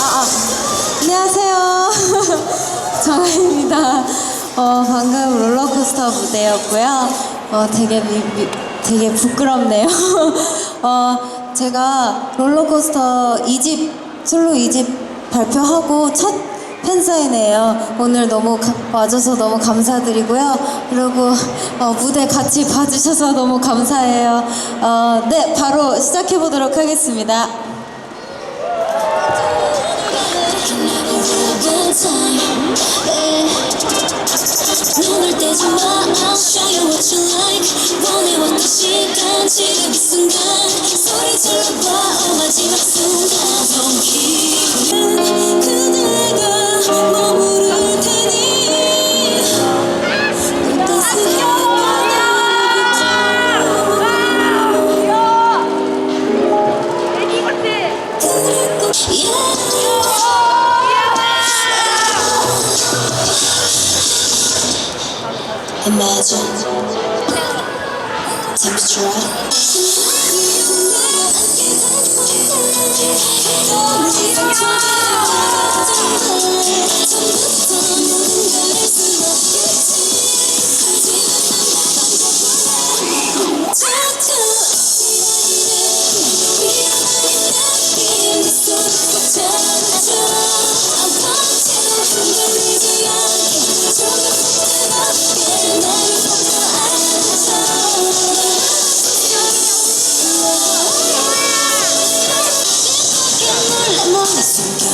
아, 아. 안녕하세요. 정아입니다. 어, 방금 롤러코스터 무대였고요. 어, 되게 미, 미- 되게 부끄럽네요. 어, 제가 롤러코스터 2집, 솔로 2집 발표하고 첫 팬사인회예요. 오늘 너무 가- 와줘서 너무 감사드리고요. 그리고 어, 무대 같이 봐주셔서 너무 감사해요. 어, 네, 바로 시작해 보도록 하겠습니다. 지금 이 순간 소리 질러봐 어 마지막 순간 Imagine Temperature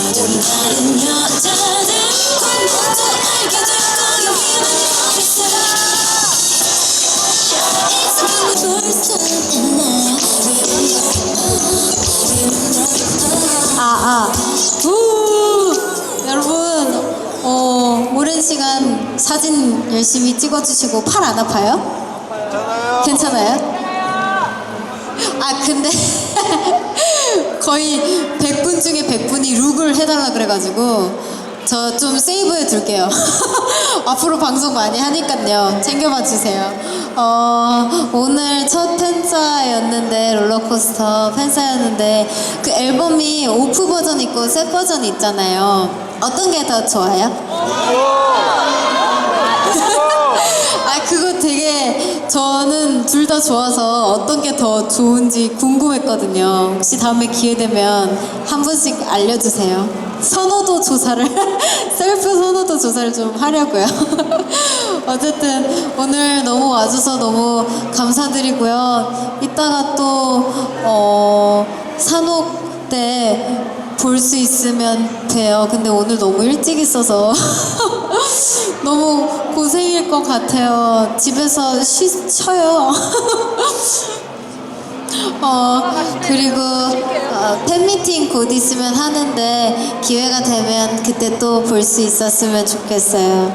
숨겨둔 다른 여자들 관문도 알게 될 거야 위험한 어디서 It's the first time in life 아, 아. 우! 여러분, 어, 오랜 시간 사진 열심히 찍어주시고 팔 안 아파요? 괜찮아요? 아, 근데 거의 100분 중에 100분이 룩을 해달라 그래가지고 저 좀 세이브해 둘게요. 앞으로 방송 많이 하니까요. 챙겨봐 주세요. 어, 오늘 첫 팬사였는데, 롤러코스터 팬사였는데, 그 앨범이 오프 버전 있고 셋 버전 있잖아요. 어떤 게 더 좋아요? 아 그거 저는 둘 다 좋아서 어떤 게 더 좋은지 궁금했거든요. 혹시 다음에 기회 되면 한 분씩 알려주세요. 선호도 조사를 셀프 선호도 조사를 좀 하려고요. 어쨌든 오늘 너무 와줘서 너무 감사드리고요. 이따가 또 어, 산옥 때 볼 수 있으면 돼요. 근데 오늘 너무 일찍 있어서 너무 고생일 것 같아요. 집에서 쉬, 쉬어요. 어, 그리고 어, 팬미팅 곧 있으면 하는데 기회가 되면 그때 또 볼 수 있었으면 좋겠어요.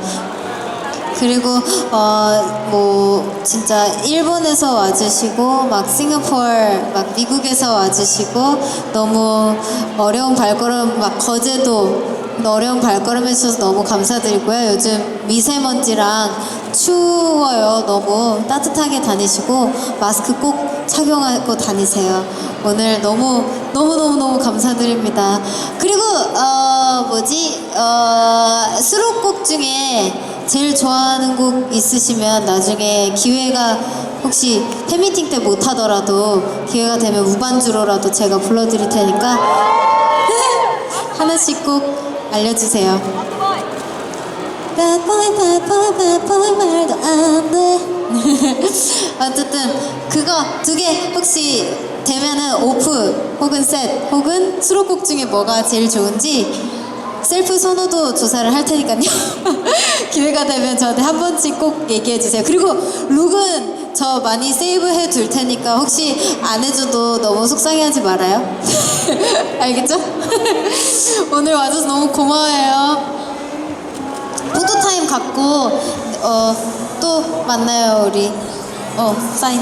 그리고 어 뭐 진짜 일본에서 와주시고 막 싱가포르 막 미국에서 와주시고 너무 어려운 발걸음 막 거제도 어려운 발걸음 해주셔서 너무 감사드리고요. 요즘 미세먼지랑 추워요. 너무 따뜻하게 다니시고 마스크 꼭 착용하고 다니세요. 오늘 너무 너무 너무 너무 감사드립니다. 그리고 어 뭐지 어 수록곡 중에 제일 좋아하는 곡 있으시면 나중에 기회가 혹시 팬미팅 때 못하더라도 기회가 되면 무반주로라도 제가 불러드릴 테니까 하나씩 꼭 알려주세요. 바보이 바보이 바보이 말도 안 돼. 어쨌든 그거 두 개 혹시 되면은 오프 혹은 셋 혹은 수록곡 중에 뭐가 제일 좋은지 셀프 선호도 조사를 할 테니까요. 기회가 되면 저한테 한 번씩 꼭 얘기해 주세요. 그리고 룩은 저 많이 세이브 해 둘 테니까 혹시 안 해줘도 너무 속상해하지 말아요. 알겠죠? 오늘 와줘서 너무 고마워요. 포토타임 갖고 어, 또 만나요 우리. 어 사인